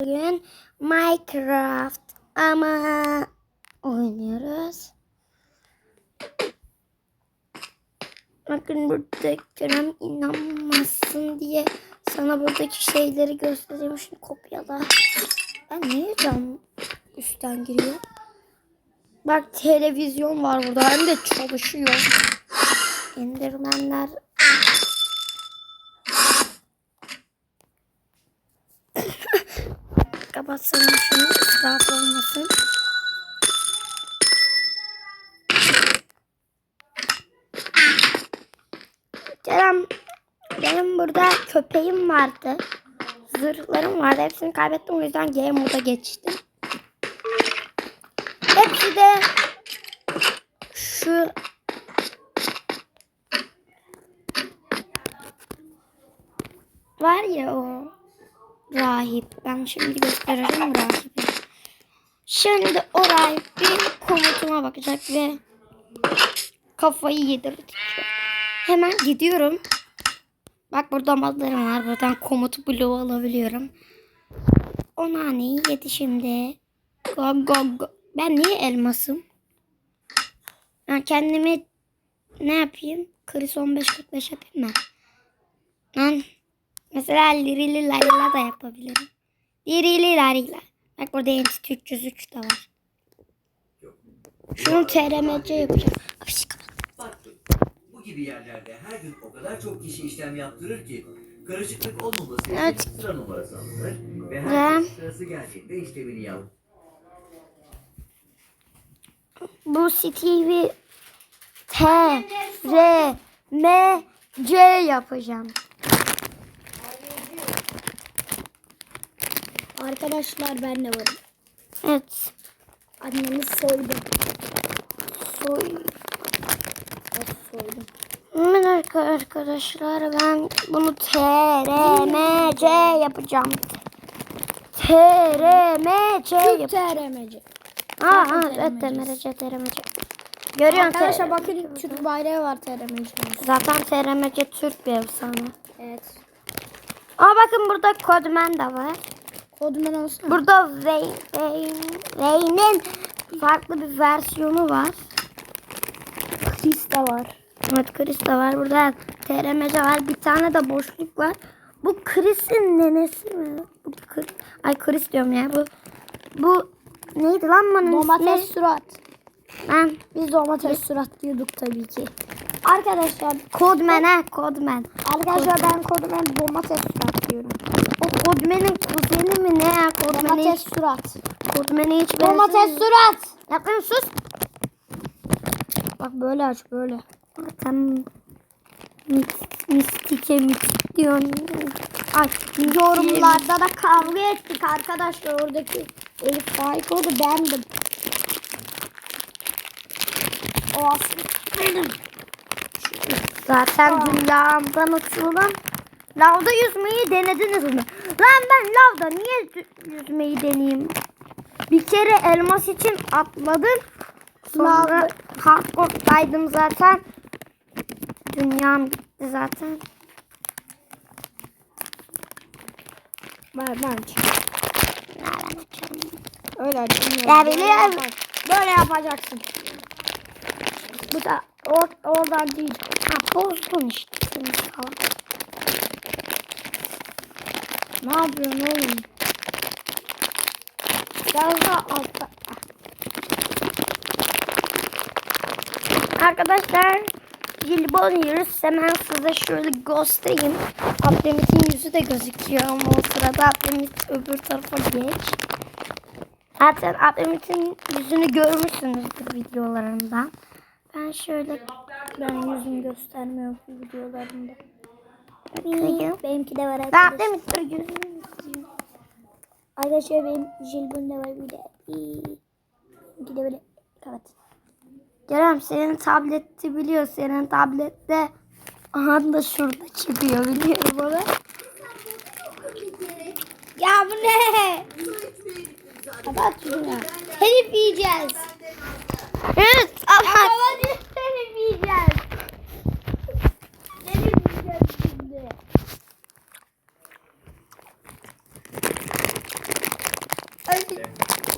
Bugün Minecraft ama oynuyoruz. Bakın burada Kerem inanmazsın diye sana buradaki şeyleri göstereyim. Şunu kopyala. Ben niye cam üstten giriyor? Bak televizyon var burada hem de çalışıyor. Endermenler Kapatsana şunu israf olmasın. Kerem benim burada köpeğim vardı. Zırhlarım vardı. Hepsini kaybettim. O yüzden game moda geçtim. Hepsi de şu var ya o rahip. Ben şimdi gösteririm rahibi. Şimdi o rahip bir komutuma bakacak ve kafayı yedirecek. Hemen gidiyorum. Bak burada madlarım var. Buradan komutu bloğu alabiliyorum. O naneyi yedi şimdi. Go go go. Ben niye elmasım? Ben kendimi ne yapayım? Kriz 15-45 yapayım mı? Ben mesela lirili layla da yapabilirim. Lirili layla. Bak burada NT 303 de var. Şunu TRMC yapacağım. Kapat. Baktım. Bu gibi yerlerde her gün o kadar çok kişi işlem yaptırır ki karışıklık olmaması için Evet. sıra numarası alınır ve Ya. herkes sırası geldiğinde işlemini yap. Bu Stevie T R M C yapacağım. Arkadaşlar ben de varım. Evet. Annemi soydum. Soy. Evet, soydum. Evet arka- arkadaşlar ben bunu T R M C yapacağım. T R M C Türk yapacağım. TRM'ci. Ha evet. TRMC TRMC. Görüyorsun Arkadaşlar bakın Türk bayrağı var TRM'ci. Zaten TRMC Türk bir efsane. Evet. Aa bakın burada Codman da var. Kodman olsun. Burada Vayne, Vayne, Vayne'in farklı bir versiyonu var. Chris de var. Evet Chris de var. Burada TRMC var. Bir tane de boşluk var. Bu Chris'in nenesi mi? Bu Ay Chris diyorum ya. Bu bu neydi lan bunun Domates ismi? surat. Ben Biz domates surat diyorduk tabii ki. Arkadaşlar Codman ha Codman. arkadaşlar ben kodman domates surat diyorum. O Codman'in kuzeni mi ne ya? Domates hiç, surat. Codman'e hiç Domates benzemiyor. surat. Yapayım sus. Bak böyle aç böyle. Mis- Mistike mistik diyorsun. Ay yorumlarda da kavga ettik arkadaşlar oradaki Elif Faik oldu bendim. O aslında benim. Zaten dünyamdan uçurum. Lavda yüzmeyi denediniz mi? Lan ben lavda niye yüzmeyi deneyeyim? Bir kere elmas için atladım. Sonra hardcore'daydım zaten. Dünyam gitti zaten. Ben açalım? Öyle Böyle biliyorum. Böyle yapacaksın. Bu da or oradan değil. Ha bozdun işte seni. Ne yapıyorsun oğlum? Biraz altta. Arkadaşlar jelibon yiyoruz. Hemen size şöyle göstereyim. Abdemit'in yüzü de gözüküyor ama o sırada Abdemit öbür tarafa geç. Zaten Abdemit'in yüzünü görmüşsünüzdür videolarında. Ben şöyle Ben yüzümü göstermiyorum videolarımda. Bakayım. Benimki de var arkadaşlar. Abdemit'tir yüzünü göstereyim. Arkadaşlar benim jelibon da var böyle. Benimki de böyle. Evet. Kerem senin tableti biliyor. Senin tablette aha da şurada çıkıyor biliyorum onu. Ya bu ne? Kapat şunu. Telif yiyeceğiz. Evet ama Kapat telif yiyeceğiz. Telif yiyeceğiz şimdi.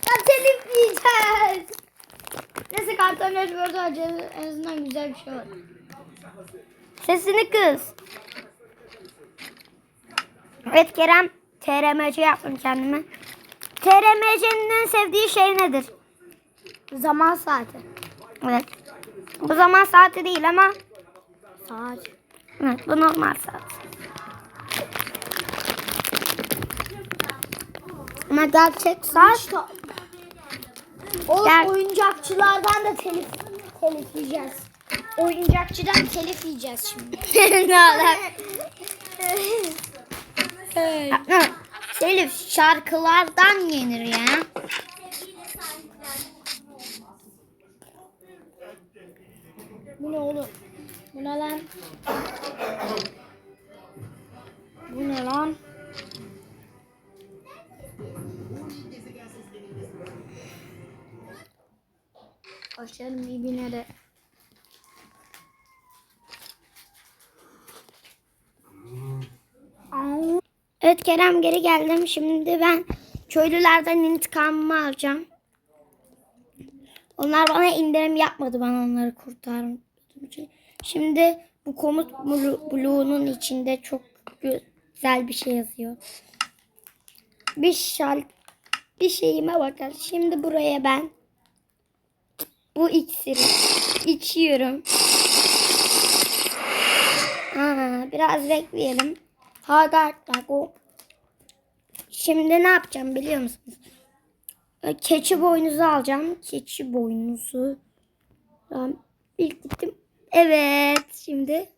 Ya telif yiyeceğiz. Neyse karton acaba en azından güzel bir şey var. Sesini kız. Evet Kerem. TRMC yaptım kendime. TRMC'nin en sevdiği şey nedir? Zaman saati. Evet. Bu zaman saati değil ama Saat. evet bu normal saat. Ama gerçek saat Oğlum Gel. oyuncakçılardan da telif, telif yiyeceğiz. Oyuncakçıdan telif yiyeceğiz şimdi. ne alak? Selif şarkılardan yenir ya. Bu ne oğlum? Bu ne lan? Bu ne lan? Başlayalım ibine de. Evet Kerem geri geldim. Şimdi ben köylülerden intikamımı alacağım. Onlar bana indirim yapmadı. Ben onları kurtardım. Şimdi bu komut bloğunun içinde çok güzel bir şey yazıyor. Bir şal bir şeyime bakar. Şimdi buraya ben bu iksiri içiyorum. Aa, biraz bekleyelim. Hagar o. Şimdi ne yapacağım biliyor musunuz? Ee, Keçi boynuzu alacağım. Keçi boynuzu. Tamam. İlk gittim. Evet. Şimdi.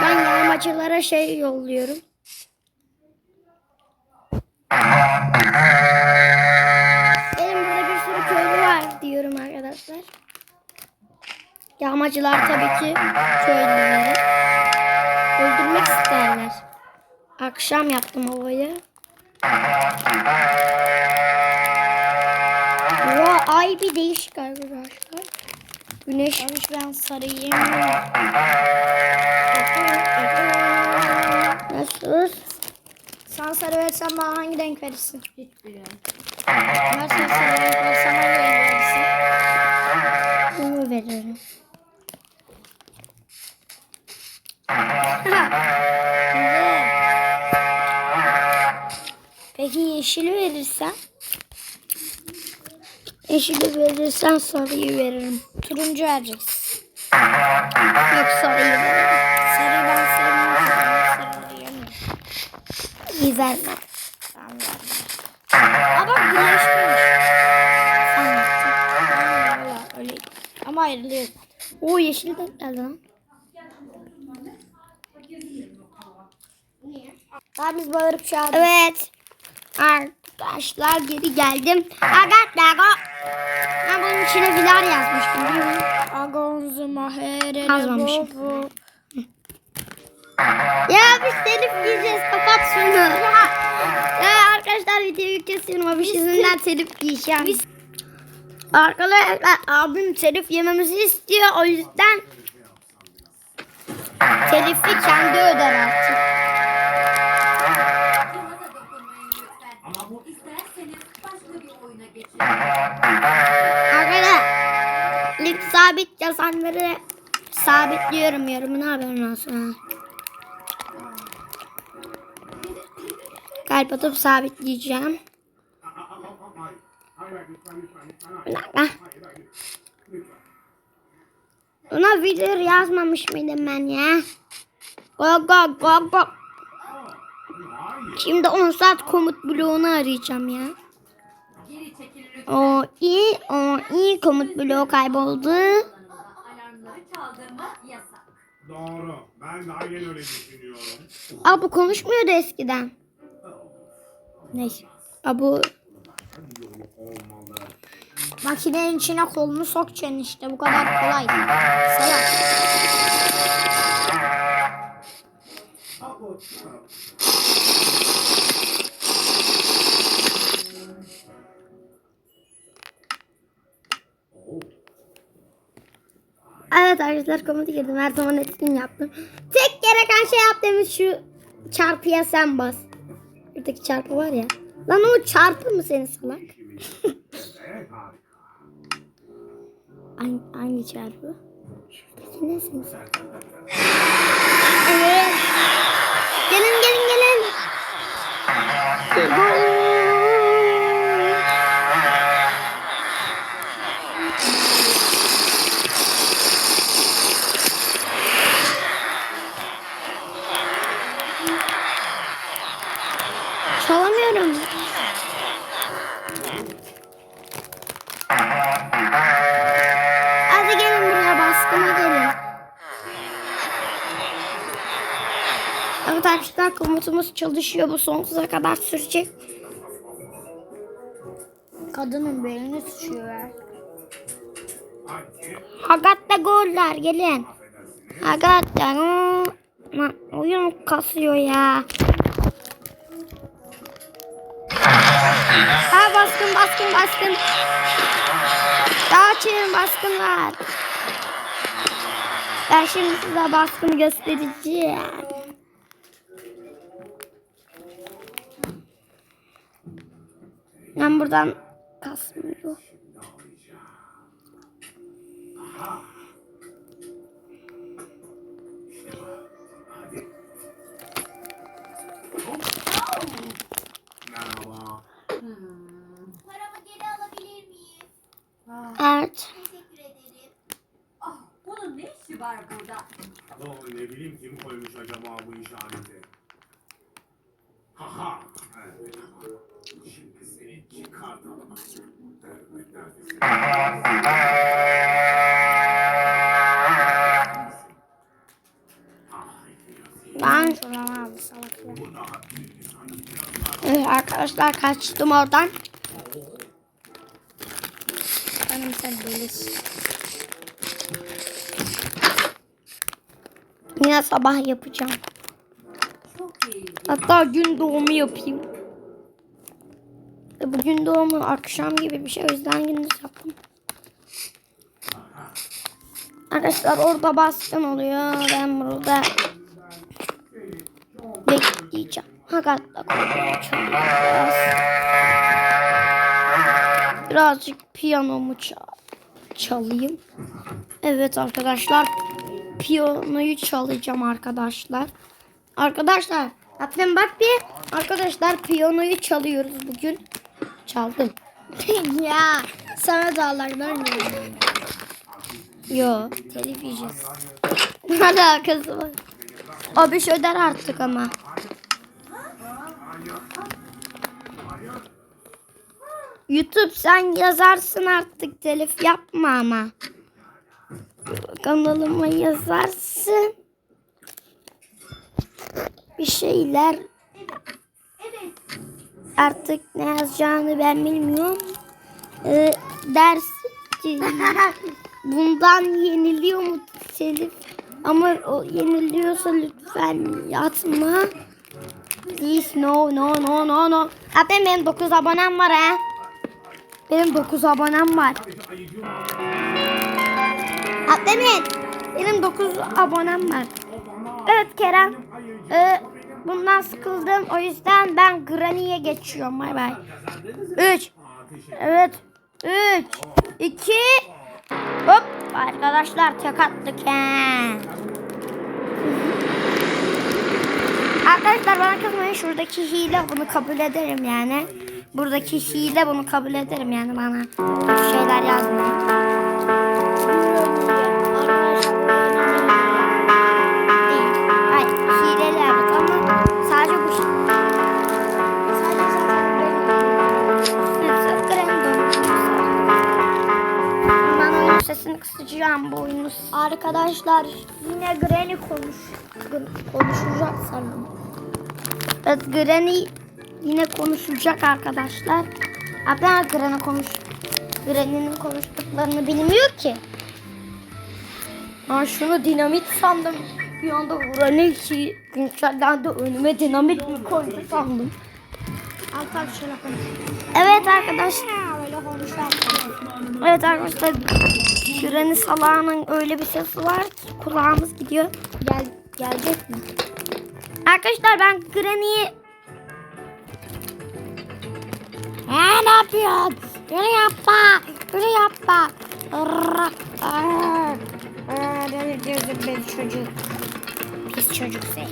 An yağmacılara şey yolluyorum. Diyorum arkadaşlar. Yağmacılar tabii ki köylüleri öldürmek isterler. Akşam yaptım havayı. Vay ay bir değişik arkadaşlar. Güneş. Barış ben sarı yemiyorum. Nasıl? Sen sarı versen bana hangi renk verirsin? Hiç bilmiyorum. Ben sana sarı renk verirsin? Bunu veririm. Peki yeşili verirsen? Yeşili verirsen sarıyı veririm. Turuncu vereceksin. Yok sarıyı veririm. Sarıyı ben sevmiyorum. Sarıyı yemiyorum. İyi. Aa öyle. Ama ayrılıyor. Oo yeşil de geldi lan. Daha biz bağırıp çağırdık. Evet. Arkadaşlar geri geldim. Arkadaşlar. Ben bunun içine filar yazmıştım değil mi? Agonzu mahere Yazmamışım. bobu. Ya biz telif yiyeceğiz. Kapat şunu. Ya arkadaşlar videoyu kesiyorum. Abi yüzünden telif yiyeceğim. Arkadaşlar abim telif yememizi istiyor. O yüzden telifi kendi öder artık. Arkadaşlar ilk sabit yazanları sabitliyorum yorumunu haberin olsun. Kalp atıp sabitleyeceğim. Bir dakika. Buna video yazmamış mıydım ben ya? Go go go go. Şimdi 10 saat komut bloğunu arayacağım ya. O iyi, o iyi komut bloğu kayboldu. Doğru. Ben de aynen öyle düşünüyorum. Aa bu konuşmuyordu eskiden. Bu Olmalı. Makinenin içine kolunu sokacaksın işte bu kadar kolay. Salak. Evet arkadaşlar komutu girdim. Her zaman etkin yaptım. Tek gereken şey yaptığımız şu çarpıya sen bas. Buradaki çarpı var ya. Lan o çarpı mı senin salak? Hangi, hangi çarpı? Şuradaki ne senin salak? Evet. Gelin gelin gelin. Çalışıyor. Bu sonsuza kadar sürecek. Kadının belini sıçıyor ya. Hadi. Hagatta goller gelin. Hagatta. Oyun kasıyor ya. Ha baskın baskın baskın. Daha çevir baskın var. Ben şimdi size baskını göstereceğim. Buradan kasmıyor. Evet. Teşekkür ederim. Ah, bunun ne işi var burada? Doğru ne bileyim kim koymuş acaba bu işareti. Haha. Evet. Şimdi seni çıkartalım. Evet neredesin? Ah, Ben Şuradan aldı salak ya. bu daha büyük bir sanat. Evet arkadaşlar kaçtım oradan. Hanım sen delisin. Yine sabah yapacağım. Hatta gün doğumu yapayım. Bugün doğumu akşam gibi bir şey o yüzden gündüz yaptım. Arkadaşlar orada baskın oluyor. Ben burada bekleyeceğim. Hakikaten çalacağız. Birazcık piyanomu ça- çalayım. Evet arkadaşlar. Piyanoyu çalacağım arkadaşlar. Arkadaşlar bakın bak bir. Arkadaşlar piyanoyu çalıyoruz bugün. Çaldım. ya sana dağlardan geliyor. Yo telif yiyeceğiz. Ne alakası var? Abi öder artık ama. YouTube sen yazarsın artık telif yapma ama. Kanalıma yazarsın. Bir şeyler. Artık ne yazacağını ben bilmiyorum. Ee, ders bundan yeniliyor mu telif? Ama o yeniliyorsa lütfen yatma. Please no no no no no. Zaten benim 9 abonem var ha. Benim 9 abonem var. Atlemin. Benim 9 abonem var. Evet Kerem. Ee, bundan sıkıldım. O yüzden ben Granny'e geçiyorum. Bay bay. 3. Evet. 3. 2. Hop. Arkadaşlar tek attık he. Arkadaşlar bana kızmayın. Şuradaki hile bunu kabul ederim yani. Buradaki hile bunu kabul ederim yani bana. Kötü şeyler yazmayın. Kısacağım bu oyunu. Arkadaşlar yine Granny konuş konuşacak sanırım. Evet Granny yine konuşacak arkadaşlar. Abla Granny konuş. Granny'nin konuştuklarını bilmiyor ki. Ben şunu dinamit sandım. Bir anda Granny ki güncellendi önüme dinamit mi koydu sandım. Konuş. Evet arkadaşlar. Evet arkadaşlar. Granny salağının öyle bir sesi var ki kulağımız gidiyor. Gel gelecek mi? Arkadaşlar ben Granny'yi ne yapıyorsun? Yürü yapma. Yürü yapma. Aa, delirtiyorsun beni çocuk. Pis çocuk sen.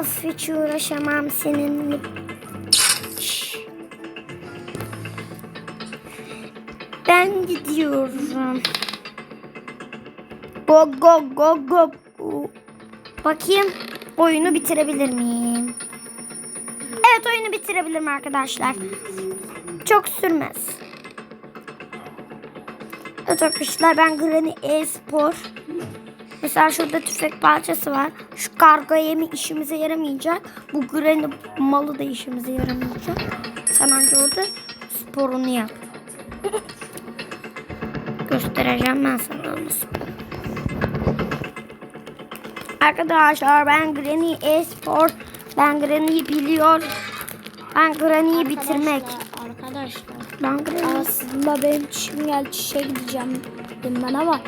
Of hiç uğraşamam seninle. Ben gidiyorum. Go go go go. Bakayım oyunu bitirebilir miyim? Evet oyunu bitirebilirim arkadaşlar. Çok sürmez. Evet arkadaşlar ben Granny e-spor. Mesela şurada tüfek parçası var. Şu kargo yemi işimize yaramayacak. Bu Granny malı da işimize yaramayacak. Sen anca orada sporunu yap. Göstereceğim ben sana onu. Arkadaşlar ben Granny e-spor. Ben Granny'yi biliyor. Ben Granny'yi bitirmek. Arkadaşlar. Ben Granny Aslında benim çişim geldi çişe gideceğim dedim ben ama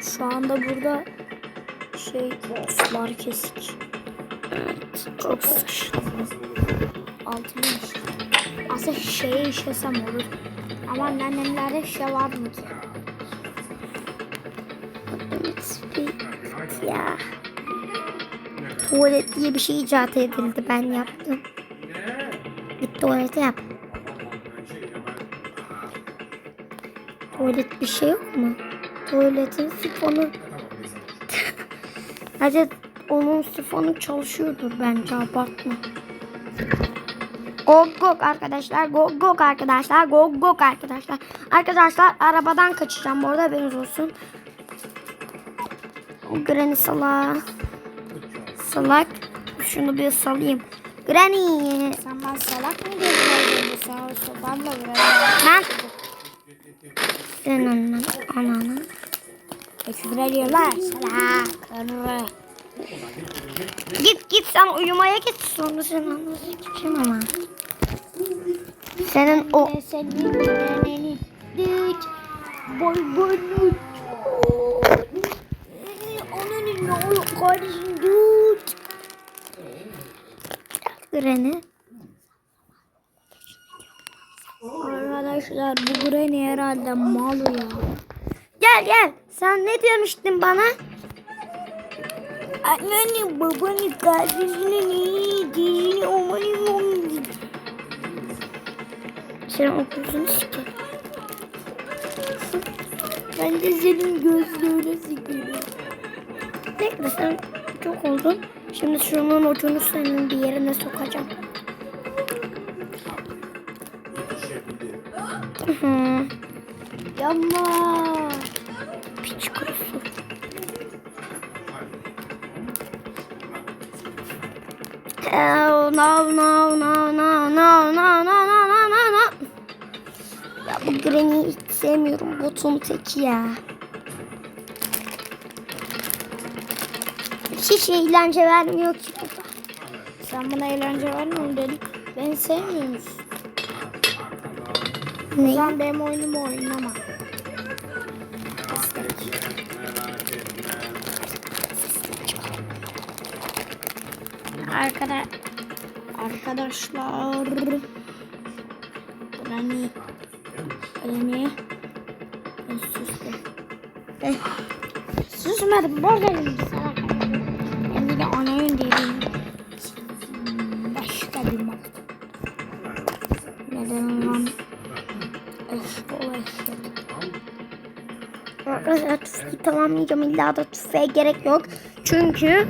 şu anda burada şey sular kesik. çok sıçtım. Altını. Aslında şişeye işesem olur. Ama annemlerde şişe var mı ki? Ya. Tuvalet diye bir şey icat edildi. Ben yaptım. Git tuvalete yap. Tuvalet bir şey yok mu? Tuvaletin sifonu. Hadi onun sifonu çalışıyordur bence abartma. Gog gog arkadaşlar. Gog gog arkadaşlar. Gog gog arkadaşlar. Arkadaşlar arabadan kaçacağım. Bu arada haberiniz olsun. O Granny salak. Salak. Şunu bir salayım. Granny. Sen ben salak mı diyorsun? Olsun. Ben de Ben. Senin ananı. Küfür ediyorlar. Salak. Git git sen uyumaya git. Sonra sen anlatacağım ama. Senin o. Boy boynu. Onun ne olur kardeşim tut. Granny. Arkadaşlar bu Granny herhalde mal ya. Gel gel. Sen ne demiştin bana? Anneni babanı kardeşini omanı omanı. Senin o gözünü sikerim. Ben de senin gözlerine sikerim. Bekle sen çok oldun. Şimdi şunun ucunu senin bir yerine sokacağım. Hı. Yapma. Piç kurusu. No, no, no, Granny'i hiç sevmiyorum. Botun teki ya. Hiç eğlence vermiyor ki bu da. Sen bana eğlence vermiyorum dedin. Beni sevmiyor musun? O Ne? zaman benim oyunumu oynama. Arkada arkadaşlar Granny Susmadım elimi sana. Ben de anayın değilim. Başka bir mat. Neden lan? Eşk ol eşek. Arkadaşlar tüfeği tamamlayacağım. İlla da tüfeğe gerek yok. Çünkü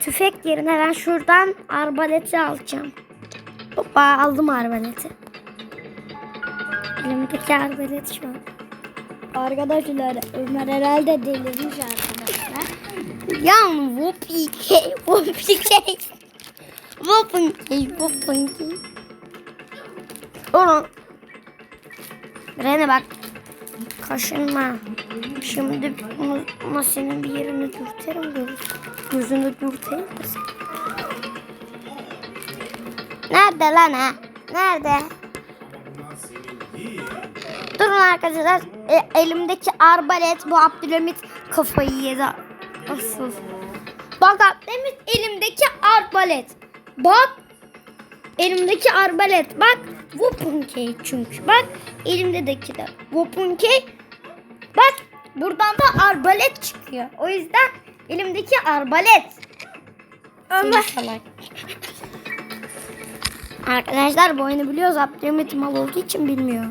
tüfek yerine ben şuradan arbaleti alacağım. Hoppa aldım arbaleti. Elimdeki arbalet şu an. Arkadaşlar Ömer herhalde delirmiş arkadaşlar. Ya whoopie whoopie Whoopie whoopie Oğlum Rene bak Kaşınma Şimdi bunu senin bir yerini dürterim göz, Gözünü dürterim. Nerede lan ha? Nerede? Durun arkadaşlar. E, elimdeki arbalet bu Abdülhamit kafayı yedi. Asıl. Bak Abdülhamit elimdeki arbalet. Bak. elimdeki arbalet. Bak Wuppunkey çünkü. Bak elimdeki de Wuppunkey. Bak buradan da arbalet çıkıyor. O yüzden elimdeki arbalet. Ama Arkadaşlar bu oyunu biliyoruz. Abdülhamit mal olduğu için bilmiyor.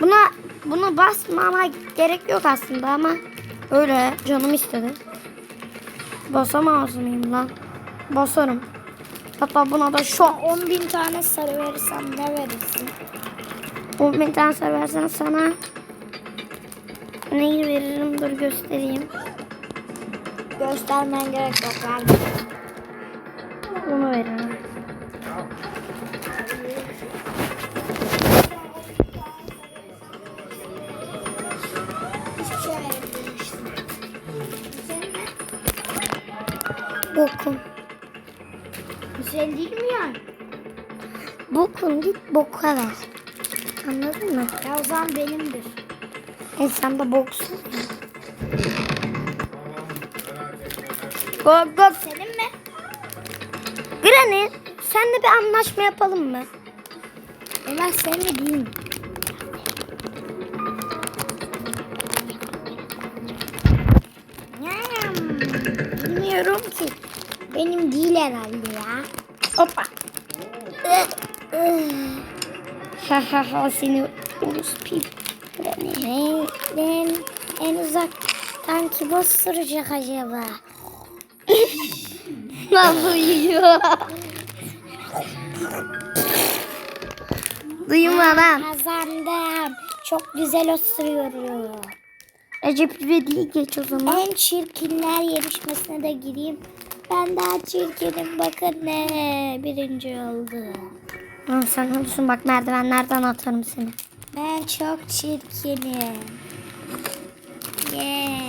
Buna bunu basmama gerek yok aslında ama öyle canım istedi. Basamaz mıyım lan? Basarım. Hatta buna da şu 10 bin tane sarı verirsem ne verirsin? 10 bin tane seversen sana neyi veririm dur göstereyim. Göstermen gerek yok. Verdim. Bunu veririm. Bokun git boka ver. Anladın mı? Ya o zaman benimdir. E sen de boksun. Bok bok. Senin mi? Granny senle bir anlaşma yapalım mı? Ömer senin mi değil mi? Bilmiyorum ki. Benim değil herhalde ya. Hoppa. Ha ha ha seni ulus pip. Ben, ben en uzaktan kim osuracak acaba? Nasıl yiyor? Duyma lan. Kazandım. Çok güzel osuruyorum. Recep İvedik'i geç o zaman. En çirkinler yarışmasına da gireyim. Ben daha çirkinim. Bakın ne birinci oldum. Ha, sen olursun bak merdivenlerden atarım seni. Ben çok çirkinim. Yeah.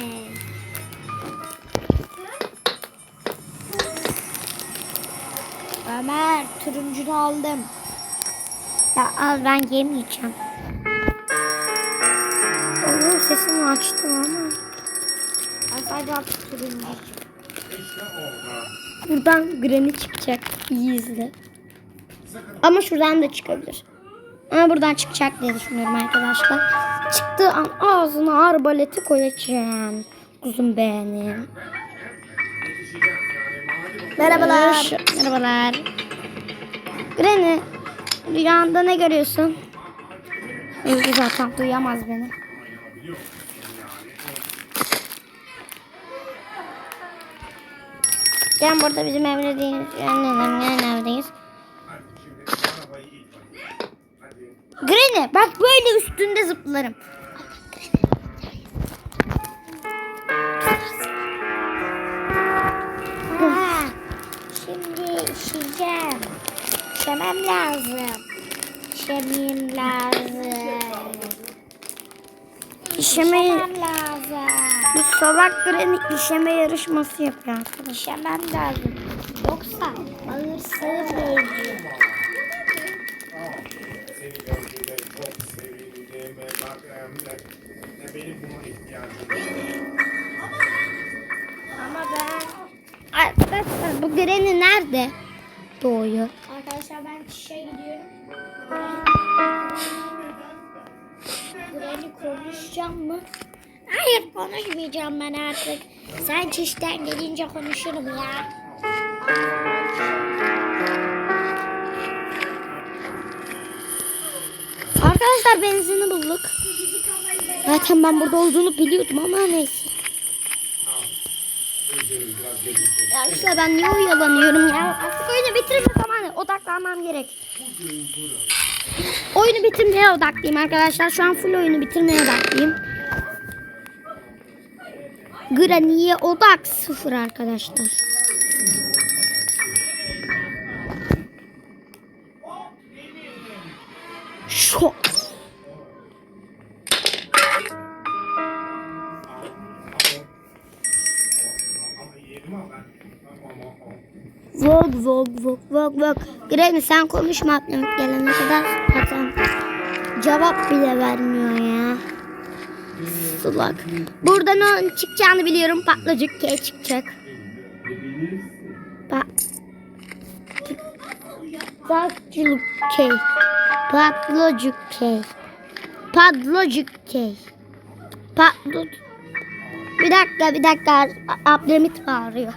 Ömer turuncunu aldım. Ya al ben yemeyeceğim. Onun sesini açtım ama. Ben sadece artık turuncu. Buradan Granny çıkacak. İyi izle. Ama şuradan da çıkabilir. Ama buradan çıkacak diye düşünüyorum arkadaşlar. Çıktığı an ağzına arbaleti koyacağım. Kuzum benim. Merhabalar. Merhabalar. Granny, rüyanda ne görüyorsun? Uyku zaten duyamaz beni. Gel burada bizim evdeyiz. Evdeyiz. Granny bak böyle üstünde zıplarım. Ha, şimdi işeceğim. İşemem lazım. İşemeyim lazım. İşeme, İşemem lazım. bir salak Granny işeme yarışması yapıyor arkadaşlar. İşemem lazım. Yoksa ağır sığmayacağım. Sevindim. Bak em, e, benim buna ihtiyacım var. Ama ben Arkadaşlar bu Granny nerede doğuyor? arkadaşlar ben çişe gidiyorum. Granny konuşacağım mı? Hayır konuşmayacağım ben artık. Sen çişten gelince konuşurum ya. Arkadaşlar benzini bulduk. Zaten ben burada olduğunu biliyordum ama neyse. Arkadaşlar ben niye oyalanıyorum ya? Artık oyunu bitirme zamanı. Odaklanmam gerek. Oyunu bitirmeye odaklıyım arkadaşlar. Şu an full oyunu bitirmeye odaklıyım. Granny'ye odak sıfır arkadaşlar. Şok. Vog vog. Granny sen konuşma Abdülhamit gelene kadar zaten cevap bile vermiyor ya. Sulak. Buradan o çıkacağını biliyorum. Patlacık K çıkacak. Bak. Patlıcık key. Patlıcık key. Patlıcık key. Patlıcık. Bir dakika bir dakika. Abdülhamit bağırıyor.